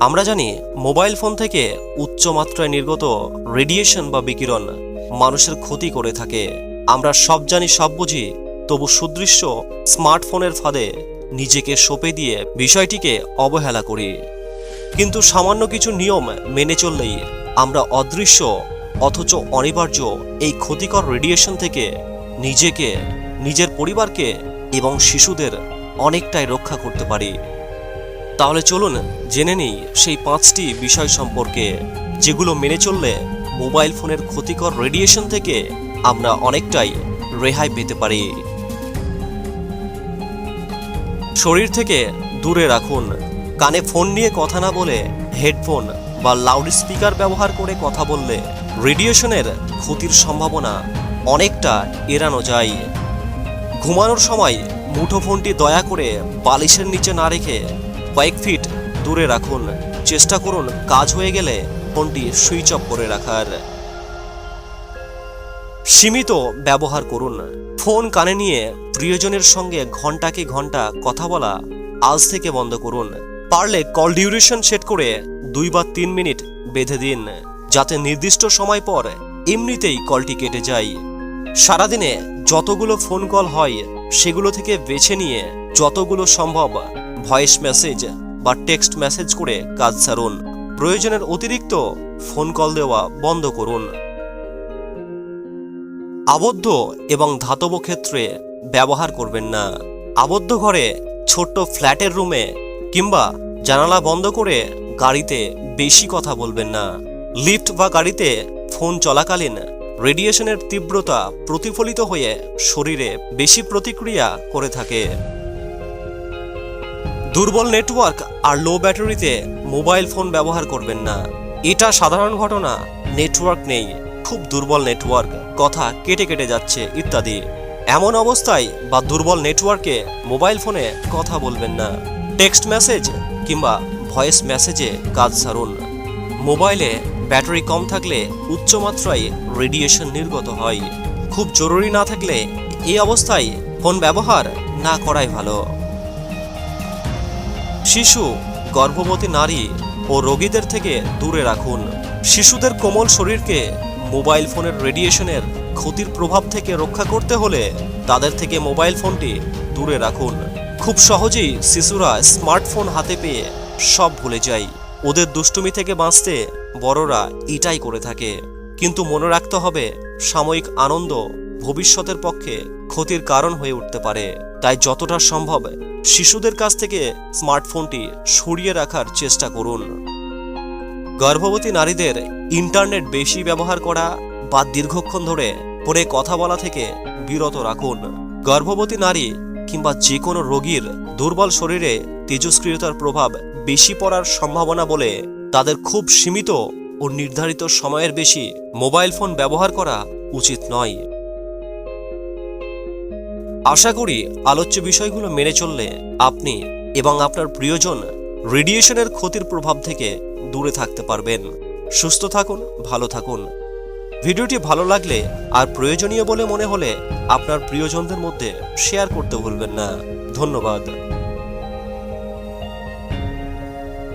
আমরা জানি mobile phone থেকে উচ্চ মাত্রায় নির্গত রেডিয়েশন বা বিকিরণ মানুষের ক্ষতি করে থাকে। আমরা সব জানি, সব বুঝি, তবু সুদৃশ্য স্মার্টফোনের ফাঁদে নিজেকে সঁপে দিয়ে বিষয়টিকে অবহেলা করি। কিন্তু সামান্য কিছু নিয়ম মেনে চললেই আমরা অদৃশ্য অথচ অনিবার্য এই ক্ষতিকর রেডিয়েশন থেকে নিজেকে, নিজের পরিবারকে এবং শিশুদের অনেকটাই রক্ষা করতে পারি। তাহলে চলুন জেনে নিই সেই পাঁচটি বিষয় সম্পর্কে, যেগুলো মেনে চললে মোবাইল ফোনের ক্ষতিকর রেডিয়েশন থেকে আমরা অনেকটাই রেহাই পেতে পারি। শরীর থেকে দূরে রাখুন। কানে ফোন নিয়ে কথা না বলে হেডফোন বা লাউড স্পিকার ব্যবহার করে কথা বললে রেডিয়েশনের ক্ষতির সম্ভাবনা অনেকটা এড়ানো যায়। ঘুমানোর সময় মুঠোফোনটি দয়া করে বালিশের নিচে না রেখে কয়েক ফিট দূরে রাখুন। চেষ্টা করুন, কাজ হয়ে গেলে ফোনটি সুইচ অফ করে রাখার। সীমিত ব্যবহার করুন। ফোন কানে নিয়ে প্রিয়জনের সঙ্গে ঘন্টাকে ঘণ্টা কথা বলা আজ থেকে বন্ধ করুন। পারলে কল ডিউরেশন সেট করে দুই বা তিন মিনিট বেঁধে দিন, যাতে নির্দিষ্ট সময় পর এমনিতেই কলটি কেটে যায়। সারাদিনে যতগুলো ফোন কল হয়, সেগুলো থেকে বেছে নিয়ে যতগুলো সম্ভব ভয়েস মেসেজ বা টেক্সট মেসেজ করে কাজ সারুন প্রয়োজনের অতিরিক্ত ফোন কল দেওয়া বন্ধ করুন। আবদ্ধ এবং ধাতব ক্ষেত্রে ব্যবহার করবেন না। আবদ্ধ ঘরে ছোট্ট ফ্ল্যাটের রুমে কিংবা জানালা বন্ধ করে গাড়িতে বেশি কথা বলবেন না। লিফট বা গাড়িতে ফোন চলাকালীন রেডিয়েশনের তীব্রতা প্রতিফলিত হয়ে শরীরে বেশি প্রতিক্রিয়া করে থাকে। দুর্বল নেটওয়ার্ক আর লো ব্যাটারিতে মোবাইল ফোন ব্যবহার করবেন না। এটা সাধারণ ঘটনা, নেটওয়ার্ক নেই, খুব দুর্বল নেটওয়ার্ক, কথা কেটে কেটে যাচ্ছে ইত্যাদি। এমন অবস্থায় বা দুর্বল নেটওয়ার্কে মোবাইল ফোনে কথা বলবেন না। টেক্সট মেসেজ কিংবা ভয়েস মেসেজে কাজ সারুন। মোবাইলে ব্যাটারি কম থাকলে উচ্চমাত্রায় রেডিয়েশন নির্গত হয়। খুব জরুরি না থাকলে এই অবস্থায় ফোন ব্যবহার না করাই ভালো। শিশু, গর্ভবতী নারী ও রোগীদের থেকে দূরে রাখুন। শিশুদের কোমল শরীরকে মোবাইল ফোনের রেডিয়েশনের ক্ষতির প্রভাব থেকে রক্ষা করতে হলে তাদের থেকে মোবাইল ফোনটি দূরে রাখুন। খুব সহজেই শিশুরা স্মার্টফোন হাতে পেয়ে সব ভুলে যায়। ওদের দুষ্টুমি থেকে বাঁচতে বড়রা এটাই করে থাকে। কিন্তু মনে রাখতে হবে, সাময়িক আনন্দ ভবিষ্যতের পক্ষে ক্ষতির কারণ হয়ে উঠতে পারে। তাই যতটা সম্ভব শিশুদের কাছ থেকে স্মার্টফোনটি সরিয়ে রাখার চেষ্টা করুন। গর্ভবতী নারীদের ইন্টারনেট বেশি ব্যবহার করা বা দীর্ঘক্ষণ ধরে পরে কথা বলা থেকে বিরত রাখুন। গর্ভবতী নারী কিংবা যে কোনো রোগীর দুর্বল শরীরে তেজস্ক্রিয়তার প্রভাব বেশি পড়ার সম্ভাবনা বলে তাদের খুব সীমিত ও নির্ধারিত সময়ের বেশি মোবাইল ফোন ব্যবহার করা উচিত নয়। আশা করি আলোচ্য বিষয়গুলো মেনে চললে আপনি এবং আপনার প্রিয়জন রেডিয়েশনের ক্ষতির প্রভাব থেকে দূরে থাকতে পারবেন। সুস্থ থাকুন, ভালো থাকুন। ভিডিওটি ভালো লাগলে আর প্রয়োজনীয় বলে মনে হলে আপনার প্রিয়জনদের মধ্যে শেয়ার করতে ভুলবেন না। ধন্যবাদ।